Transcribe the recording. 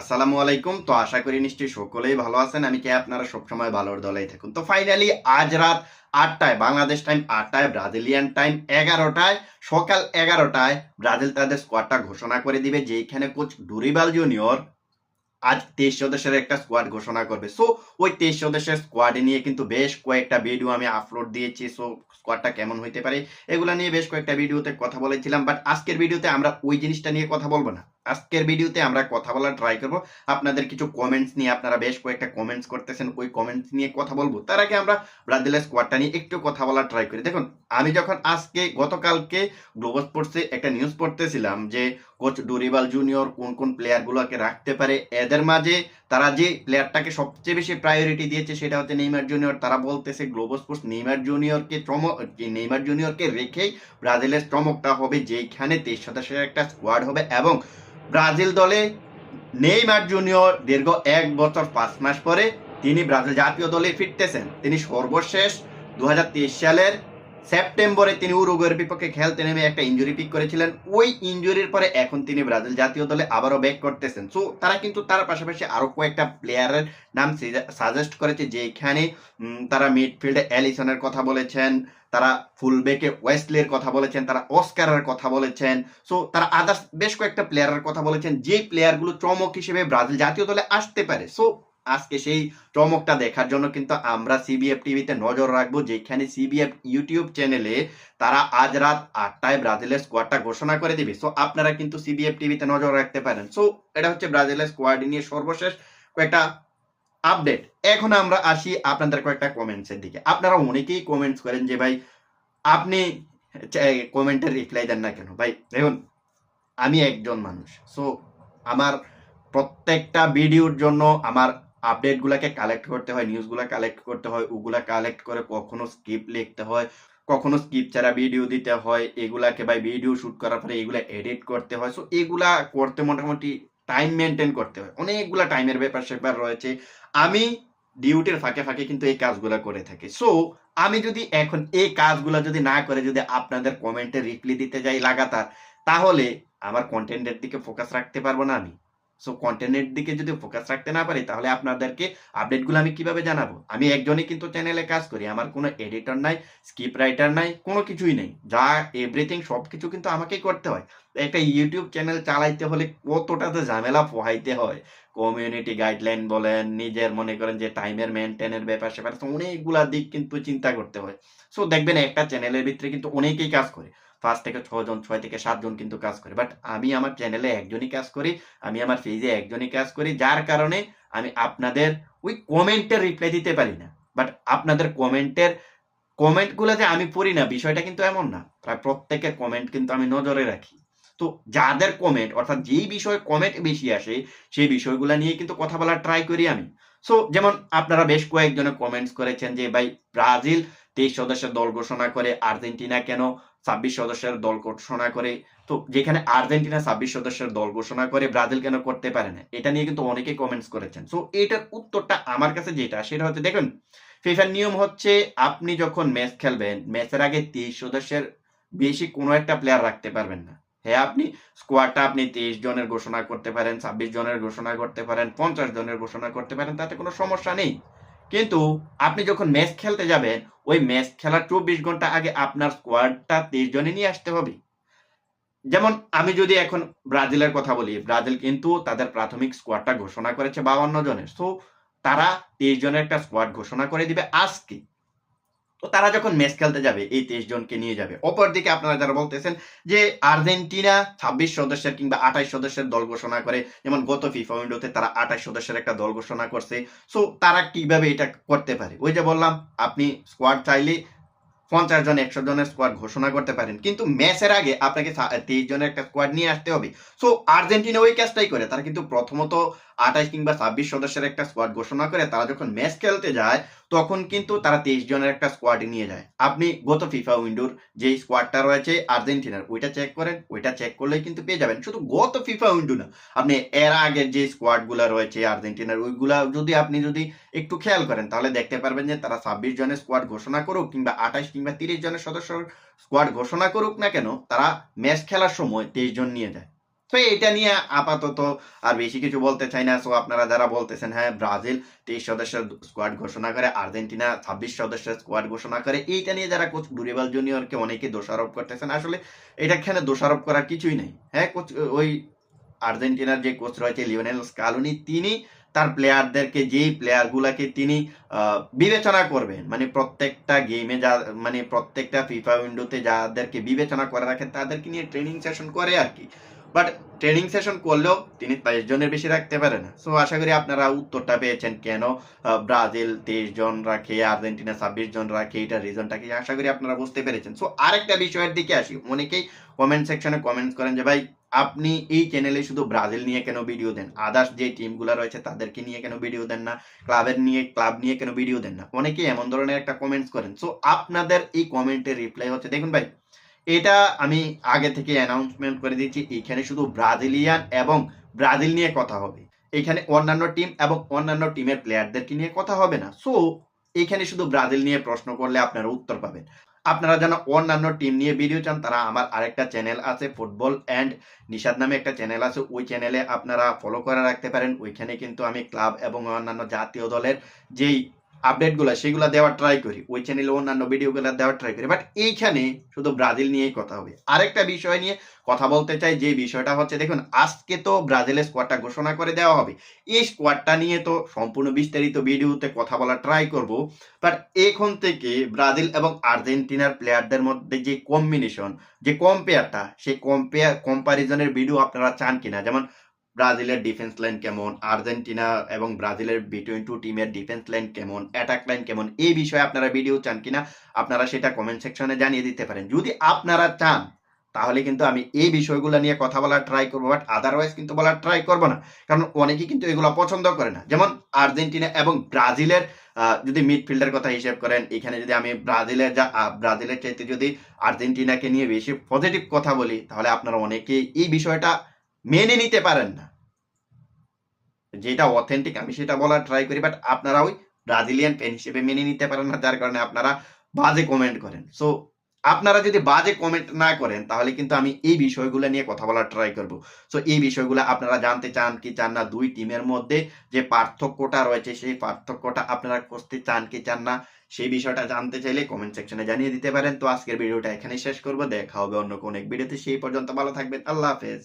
আসসালামু আলাইকুম। তো আশা করি নিশ্চয়ই সকলেই ভালো আছেন। আমি কে? আপনারা সবসময় ভালোর দলেই থাকুন। তো ফাইনালি আজ রাত আটটায়, বাংলাদেশ টাইম আটটায়, ব্রাজিলিয়ান টাইম এগারোটায়, সকাল এগারোটায় ব্রাজিল তাদের স্কোয়াডটা ঘোষণা করে দিবে যেখানে কোচ ডুরিবাল জুনিয়র আজ তেইশ সদস্যের একটা স্কোয়াড ঘোষণা করবে। সো ওই তেইশ সদস্যের স্কোয়াড নিয়ে কিন্তু বেশ কয়েকটা ভিডিও আমি আপলোড দিয়েছি। সো স্কোয়াডটা কেমন হইতে পারে, এগুলো নিয়ে বেশ কয়েকটা ভিডিওতে কথা বলেছিলাম। বাট আজকের ভিডিওতে আমরা ওই জিনিসটা নিয়ে কথা বলব না। আজকের ভিডিওতে আমরা কথা বলার ট্রাই করব। আপনাদের কিছু কমেন্টস নিয়ে আপনারা বেশ কয়েকটা কমেন্টস করতেছেন, ওই কমেন্টস নিয়ে কথা বলব। তার আগে আমরা ব্রাজিলের স্কোয়াডটা নিয়ে একটু কথা বলার ট্রাই করি। দেখুন, আমি যখন আজকে, গতকালকে গ্লোবাল স্পোর্টসে একটা নিউজ পড়তেছিলাম যে কোচ ডুরিবাল জুনিয়র কোন কোন প্লেয়ারগুলোকে রাখতে পারে, এদের মাঝে তারা যে প্লেয়ারটাকে সবচেয়ে বেশি প্রায়োরিটি দিয়েছে সেটা হচ্ছে নেইমার জুনিয়র তারা বলতেছে গ্লোবাল স্পোর্টস নেইমার জুনিয়রকে চমক নেইমার জুনিয়রকে রেখেই ব্রাজিলের চমকটা হবে যেখানে তেইশ সদস্যের একটা স্কোয়াড হবে এবং ব্রাজিল দলে নেইমার জুনিয়র দীর্ঘ এক বছর পাঁচ মাস পরে তিনি ব্রাজিল জাতীয় দলে ফিরতেছেন। তিনি সর্বশেষ দুহাজার তেইশ সালের সেপ্টেম্বরে তিনি উরুগুয়ের বিপক্ষে খেলতে নেমে একটা ইঞ্জুরি পিক করেছিলেন। ওই ইঞ্জুরির পরে এখন তিনি ব্রাজিল জাতীয় দলে আবারও ব্যাক করতেছেন। সো তারা কিন্তু তার পাশাপাশি আরও কয়েকটা প্লেয়ারের নাম সাজেস্ট করেছে যেখানে তারা মিডফিল্ডে অ্যালিসনের কথা বলেছেন, তারা ফুলবেকে ওয়েস্টলির কথা বলেছেন, তারা অস্কারের কথা বলেছেন। সো তারা আদার্স বেশ কয়েকটা প্লেয়ারের কথা বলেছেন যে প্লেয়ারগুলো চমক হিসেবে ব্রাজিল জাতীয় দলে আসতে পারে। সো আজকে সেই চমকটা দেখার জন্য কিন্তু আমরা সিবিএফ টিভিতে নজর রাখব, যেখানে সিবিএফ ইউটিউব চ্যানেলে তারা আজ রাত আটটায় ব্রাজিলের স্কোয়াডটা ঘোষণা করে দিবে। সো আপনারা কিন্তু সিবিএফ টিভিতে নজর রাখতে পারেন। সো এটা হচ্ছে ব্রাজিলের স্কোয়াড নিয়ে সর্বশেষ কয়েকটা আপডেট এখন আমরা আসি আপনাদের কয়েকটা কমেন্টসের দিকে। আপনারা অনেকেই কমেন্টস করেন যে, ভাই, আপনি কমেন্টের রিপ্লাই দেন না কেন? ভাই, দেখুন, আমি একজন মানুষ। সো আমার প্রত্যেকটা ভিডিওর জন্য আমার আপডেটগুলোকে কালেক্ট করতে হয় নিউজগুলো কালেক্ট করতে হয়, ওগুলা কালেক্ট করে কখনো স্কিপ লিখতে হয়, কখনো স্কিপ ছাড়া ভিডিও দিতে হয়, এগুলাকে ভাই ভিডিও শুট করার পরে এগুলা এডিট করতে হয়। সো এগুলা করতে মোটামুটি টাইম মেনটেন করতে হয়। অনেকগুলা টাইমের ব্যাপার স্যাপার রয়েছে। আমি ডিউটির ফাঁকে ফাঁকে কিন্তু এই কাজগুলো করে থাকি। সো আমি যদি এখন এই কাজগুলো যদি না করে, যদি আপনাদের কমেন্টে রিপ্লাই দিতে যাই লাগাতার, তাহলে আমার কন্টেন্টের দিকে ফোকাস রাখতে পারব না আমি। সো কন্টেন্টের দিকে যদি ফোকাস রাখতে না পারি, তাহলে আপনাদেরকে আপডেটগুলো আমি কীভাবে জানাব? আমি একজনই কিন্তু চ্যানেলে কাজ করি, আমার কোনো এডিটর নাই স্ক্রিপ্ট রাইটার নাই, কোনো কিছুই নেই। যা এভরিথিং সব কিছু কিন্তু আমাকেই করতে হয়। একটা ইউটিউব চ্যানেল চালাইতে হলে কতটা তো ঝামেলা পোহাইতে হয়। কমিউনিটি গাইডলাইন বলেন, নিজের মনে করেন যে টাইমের মেনটেনের ব্যাপার স্যাপার অনেকগুলা দিক কিন্তু চিন্তা করতে হয়। সো দেখবেন একটা চ্যানেলের ভিতরে কিন্তু অনেকেই কাজ করে। পাঁচ থেকে ছজন ছয় থেকে সাতজন কিন্তু কাজ করে। বাট আমি আমার চ্যানেলে একজনই কাজ করি, আমি আমার পেজে একজনই কাজ করি, যার কারণে আমি আপনাদের ওই কমেন্টের রিপ্লাই দিতে পারি না। বাট আপনাদের কমেন্টের কমেন্টগুলো যে আমি পড়ি না, বিষয়টা কিন্তু এমন না। প্রায় প্রত্যেকের কমেন্ট কিন্তু আমি নজরে রাখি। তো যাদের কমেন্ট অর্থাৎ যেই বিষয়ে কমেন্ট বেশি আসে, সেই বিষয়গুলো নিয়ে কিন্তু কথা বলার ট্রাই করি আমি। সো যেমন আপনারা বেশ কয়েকজনে কমেন্টস করেছেন যে, ভাই, ব্রাজিল তেইশ সদস্যের দল ঘোষণা করে, আর্জেন্টিনা কেন ছাব্বিশ সদস্যের দল ঘোষণা করে? তো যেখানে আর্জেন্টিনা ছাব্বিশ সদস্যের দল ঘোষণা করে, ব্রাজিল কেন করতে পারে না? এটা নিয়ে কিন্তু অনেকে কমেন্টস করেছেন। সো এটার উত্তরটা আমার কাছে যেটা, সেটা হচ্ছে, দেখুন ফিফার নিয়ম হচ্ছে, আপনি যখন ম্যাচ খেলবেন ম্যাচের আগে তেইশ সদস্যের বেশি কোনো একটা প্লেয়ার রাখতে পারবেন না। হ্যাঁ আপনি স্কোয়াডটা আপনি তেইশ জনের ঘোষণা করতে পারেন, ছাব্বিশ জনের ঘোষণা করতে পারেন, পঞ্চাশ জনের ঘোষণা করতে পারেন, তাতে কোনো সমস্যা নেই। কিন্তু আপনি যখন ম্যাচ খেলতে যাবেন, ওই ম্যাচ খেলার চব্বিশ ঘণ্টা আগে আপনার স্কোয়াডটা তেইশ জনে নিয়ে আসতে হবে। যেমন আমি যদি এখন ব্রাজিলের কথা বলি, ব্রাজিল কিন্তু তাদের প্রাথমিক স্কোয়াডটা ঘোষণা করেছে বাউন্ন জনের। সো তারা তেইশ জনের একটা স্কোয়াড ঘোষণা করে দিবে আজকে। তো তারা যখন ম্যাচ খেলতে যাবে, এই তেইশ জনকে নিয়ে যাবে। অপরদিকে আপনারা যারা বলতেছেন যে আর্জেন্টিনা ছাব্বিশ সদস্যের কিংবা আঠাইশ সদস্যের দল ঘোষণা করে, যেমন গত ফিফা উইন্ডোতে তারা আঠাইশ সদস্যের একটা দল ঘোষণা করছে। সো তারা কীভাবে এটা করতে পারে? ওই যে বললাম, আপনি স্কোয়াড চাইলে পঞ্চাশ জন, একশো জনের স্কোয়াড ঘোষণা করতে পারেন। কিন্তু ম্যাচের আগে আপনাকে তেইশ জনের একটা স্কোয়াড নিয়ে আসতে হবে। সো আর্জেন্টিনা ওই কাজটাই করে। তারা কিন্তু প্রথমত আঠাইশ কিংবা ছাব্বিশ সদস্যের একটা স্কোয়াড ঘোষণা করে তারা যখন ম্যাচ খেলতে যায়, তখন কিন্তু তারা তেইশ জনের একটা স্কোয়াড নিয়ে যায়। আপনি গত ফিফা উইন্ডোর যে স্কোয়াডটা রয়েছে, আর্জেন্টিনার, ওইটা চেক করেন, ওইটা চেক করলেই কিন্তু পেয়ে যাবেন। শুধু গত ফিফা উইন্ডো না, আপনি এর আগের যে স্কোয়াডগুলো রয়েছে, আর্জেন্টিনার, ওইগুলা যদি আপনি যদি একটু খেয়াল করেন, তাহলে দেখতে পারবেন যে তারা ছাব্বিশ জনের স্কোয়াড ঘোষণা করুক কিংবা আঠাশ কিংবা তিরিশ জনের সদস্য স্কোয়াড ঘোষণা করুক না কেন, তারা ম্যাচ খেলার সময় তেইশ জন নিয়ে যায়। তো এটা নিয়ে আপাতত আর বেশি কিছু বলতে চাই না। সো আপনারা যারা বলতেছেন হ্যাঁ ব্রাজিল তেইশ সদস্যের স্কোয়াড ঘোষণা করে, আর্জেন্টিনা ছাব্বিশ সদস্যের স্কোয়াড ঘোষণা করে, এইটা নিয়ে যারা কোচ ডুরিবাল জুনিয়রকে অনেকে দোষারোপ করতেছেন, আসলে এটা এখানে দোষারোপ করার কিছুই নেই। হ্যাঁ কোচ ওই আর্জেন্টিনার যে কোচ রয়েছে, লিওনেল স্কালুনি, তিনি তার প্লেয়ারদেরকে যেই প্লেয়ারগুলাকে তিনি বিবেচনা করবেন মানে প্রত্যেকটা গেমে যা মানে প্রত্যেকটা ফিফা উইন্ডোতে যাদেরকে বিবেচনা করে রাখেন, তাদেরকে নিয়ে ট্রেনিং সেশন করে আর কি। বাট ট্রেনিং সেশন করলেও তিনি তেইশ জনের বেশি রাখতে পারে না। সো আশা করি আপনারা উত্তরটা পেয়েছেন কেন? ব্রাজিল তেইশ জন রাখে, আর্জেন্টিনা ছাব্বিশ জন রাখে, এটা রিজনটা কি? আশা করি আপনারা বুঝতে পেরেছেন। সো আরেকটা বিষয়ের দিকে আসি। অনেকেই কমেন্ট সেকশনে কমেন্টস করেন যে, ভাই, আপনি এই চ্যানেলে শুধু ব্রাজিল নিয়ে কেন ভিডিও দেন? আদার্স যে টিমগুলো রয়েছে, তাদেরকে নিয়ে কেন ভিডিও দেন না? ক্লাবের নিয়ে, ক্লাব নিয়ে কেন ভিডিও দেন না? অনেকেই এমন ধরনের একটা কমেন্টস করেন। সো আপনাদের এই কমেন্টের রিপ্লাই হচ্ছে, দেখুন ভাই এটা আমি আগে থেকে অ্যানাউন্সমেন্ট করে দিচ্ছি, এখানে শুধু ব্রাজিলিয়ান এবং ব্রাজিল নিয়ে কথা হবে। এখানে অন্যান্য টিম এবং অন্যান্য টিমের প্লেয়ারদেরকে নিয়ে কথা হবে না। সো এখানে শুধু ব্রাজিল নিয়ে প্রশ্ন করলে আপনারা উত্তর পাবেন। আপনারা যেন অন্যান্য টিম নিয়ে ভিডিও চান, তারা আমার আরেকটা চ্যানেল আছে ফুটবল অ্যান্ড নিষাদ নামে একটা চ্যানেল আছে। ওই চ্যানেলে আপনারা ফলো করে রাখতে পারেন। ওইখানে কিন্তু আমি ক্লাব এবং অন্যান্য জাতীয় দলের যেই আপডেটগুলো সেগুলো দেওয়ার ট্রাই করি। ওই চ্যানেলে অন্যান্য ভিডিওগুলো দেওয়ার ট্রাই করি। বাট এইখানে শুধু ব্রাজিল নিয়েই কথা হবে। আরেকটা বিষয় নিয়ে কথা বলতে চাই, যে বিষয়টা হচ্ছে, দেখুন, আজকে তো ব্রাজিলের স্কোয়াডটা ঘোষণা করে দেওয়া হবে। এই স্কোয়াডটা নিয়ে তো সম্পূর্ণ বিস্তারিত ভিডিওতে কথা বলা ট্রাই করব। বাট এখন থেকে ব্রাজিল এবং আর্জেন্টিনার প্লেয়ারদের মধ্যে যে কম্বিনেশন যে কম্পেয়ারটা সেই কম্পেয়ার কম্পারিজনের ভিডিও আপনারা চান কিনা? যেমন ব্রাজিলের ডিফেন্স লাইন কেমন, আর্জেন্টিনা এবং ব্রাজিলের বিটুইন টু টিমের ডিফেন্স লাইন কেমন অ্যাটাক লাইন কেমন, এই বিষয়ে আপনারা ভিডিও চান কিনা, আপনারা সেটা কমেন্ট সেকশনে জানিয়ে দিতে পারেন। যদি আপনারা চান, তাহলে কিন্তু আমি এই বিষয়গুলো নিয়ে কথা বলার ট্রাই করব বাট আদারওয়াইজ কিন্তু বলার ট্রাই করব না। কারণ অনেকে কিন্তু এগুলো পছন্দ করে না। যেমন আর্জেন্টিনা এবং ব্রাজিলের যদি মিডফিল্ডের কথা হিসেব করেন, এখানে যদি আমি ব্রাজিলের যা ব্রাজিলের চাইতে যদি আর্জেন্টিনাকে নিয়ে বেশি পজিটিভ কথা বলি, তাহলে আপনারা অনেকেই এই বিষয়টা মেনে নিতে পারেন না। যেটা অথেন্টিক আমি সেটা বলার ট্রাই করি বাট আপনারা ওই ব্রাজিলিয়ান ফ্যান হিসেবে মেনে নিতে পারেন না, যার কারণে আপনারা বাজে কমেন্ট করেন। সো আপনারা যদি বাজে কমেন্ট না করেন, তাহলে কিন্তু আমি এই বিষয়গুলো নিয়ে কথা বলার ট্রাই করব। সো এই বিষয়গুলো আপনারা জানতে চান কি চান না, দুই টিমের মধ্যে যে পার্থক্যটা রয়েছে, সেই পার্থক্যটা আপনারা করতে চান কি চান না, সেই বিষয়টা জানতে চাইলে কমেন্ট সেকশনে জানিয়ে দিতে পারেন। তো আজকের ভিডিওটা এখানেই শেষ করব, দেখা হবে অন্য কোনো এক ভিডিওতে সেই পর্যন্ত ভালো থাকবেন, আল্লাহ হাফেজ।